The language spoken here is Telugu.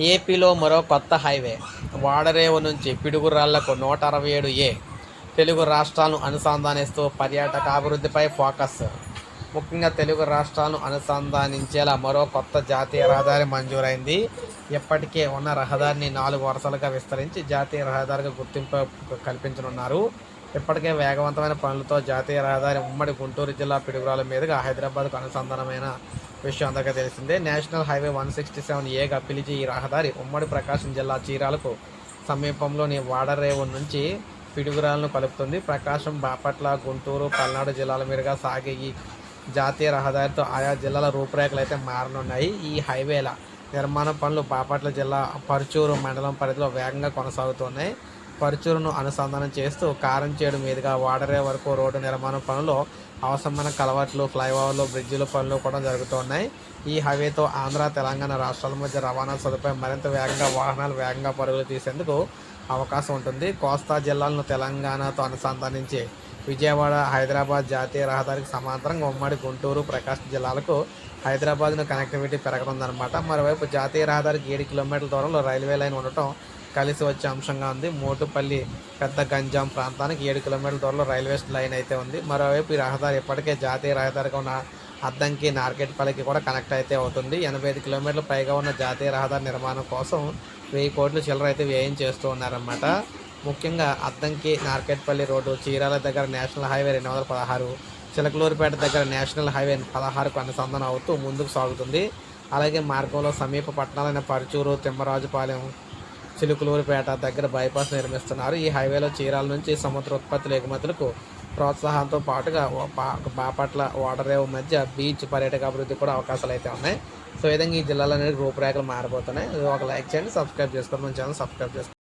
ఏపీలో మరో కొత్త హైవే వాడరేవు నుంచి పిడుగురాళ్ళకు నూట అరవై ఏడు ఏ తెలుగు రాష్ట్రాలను అనుసంధానిస్తూ పర్యాటక అభివృద్ధిపై ఫోకస్. ముఖ్యంగా తెలుగు రాష్ట్రాలను అనుసంధానించేలా మరో కొత్త జాతీయ రహదారి మంజూరైంది. ఇప్పటికే ఉన్న రహదారిని నాలుగు వరుసలుగా విస్తరించి జాతీయ రహదారిగా గుర్తింపు కల్పించనున్నారు. ఇప్పటికే వేగవంతమైన పనులతో జాతీయ రహదారి ఉమ్మడి గుంటూరు జిల్లా పిడుగురాల మీదుగా హైదరాబాద్కు అనుసంధానమైన విషయం అందరికీ తెలిసిందే. National highway one sixty seven ఏగా పిలిచి ఈ రహదారి ఉమ్మడి ప్రకాశం జిల్లా చీరాలకు సమీపంలోని వాడరేవు నుంచి పిడుగురాలను కలుపుతుంది. ప్రకాశం బాపట్ల గుంటూరు పల్నాడు జిల్లాల మీదుగా సాగే ఈ జాతీయ రహదారితో ఆయా జిల్లాల రూపురేఖలు అయితే మారనున్నాయి. ఈ హైవేల నిర్మాణ పనులు బాపట్ల జిల్లా పరుచూరు మండలం పరిధిలో వేగంగా కొనసాగుతున్నాయి. పరుచూరును అనుసంధానం చేస్తూ కారంచేడు మీదుగా వాడరే వరకు రోడ్డు నిర్మాణ పనులు అవసరమైన కలవట్లు ఫ్లైఓవర్లు బ్రిడ్జిల పనులు కూడా జరుగుతున్నాయి. ఈ హైవేతో ఆంధ్ర తెలంగాణ రాష్ట్రాల మధ్య రవాణా సదుపాయం మరింత వేగంగా వాహనాలు వేగంగా పరుగులు తీసేందుకు అవకాశం ఉంటుంది. కోస్తా జిల్లాలను తెలంగాణతో అనుసంధానించి విజయవాడ హైదరాబాద్ జాతీయ రహదారికి సమాంతరంగా ఉమ్మడి గుంటూరు ప్రకాశం జిల్లాలకు హైదరాబాద్ను కనెక్టివిటీ పెరగనుందనమాట మరోవైపు జాతీయ రహదారికి ఏడు కిలోమీటర్ల దూరంలో రైల్వే లైన్ ఉండటం కలిసి వచ్చే అంశంగా ఉంది. మోటుపల్లి పెద్ద గంజాం ప్రాంతానికి ఏడు కిలోమీటర్ల దూరంలో రైల్వే లైన్ అయితే ఉంది. మరోవైపు ఈ రహదారి ఇప్పటికే జాతీయ రహదారిగా ఉన్న అద్దంకి నార్కెట్పల్లికి కూడా కనెక్ట్ అయితే అవుతుంది. ఎనభై ఐదు కిలోమీటర్ల పైగా ఉన్న జాతీయ రహదారి నిర్మాణం కోసం వెయ్యి కోట్ల చిల్లర అయితే వ్యయం చేస్తూ ఉన్నారన్నమాట. ముఖ్యంగా అద్దంకి నార్కెట్పల్లి రోడ్డు చీరాల దగ్గర నేషనల్ హైవే రెండు వందల పదహారు చిలకలూరుపేట దగ్గర నేషనల్ హైవే పదహారుకు అనుసంధానం అవుతూ ముందుకు సాగుతుంది. అలాగే మార్గంలో సమీప పట్టణాలైన పరుచూరు తిమ్మరాజుపాలెం చిలుకలూరుపేట దగ్గర బైపాస్ నిర్మిస్తున్నారు. ఈ హైవేలో చీరాల నుంచి సముద్ర ఉత్పత్తుల ఎగుమతులకు ప్రోత్సాహంతో పాటుగా బా- బాపట్ల ఓడరేవు మధ్య బీచ్ పర్యాటక అభివృద్ధి కూడా అవకాశాలు అయితే ఉన్నాయి. సో ఈ విధంగా ఈ జిల్లాలో అనేది రూపురేఖలు మారిపోతున్నాయి. ఒక లైక్ చేయండి సబ్స్క్రైబ్ చేసుకోండి. మన ఛానల్ సబ్స్క్రైబ్ చేసుకోండి.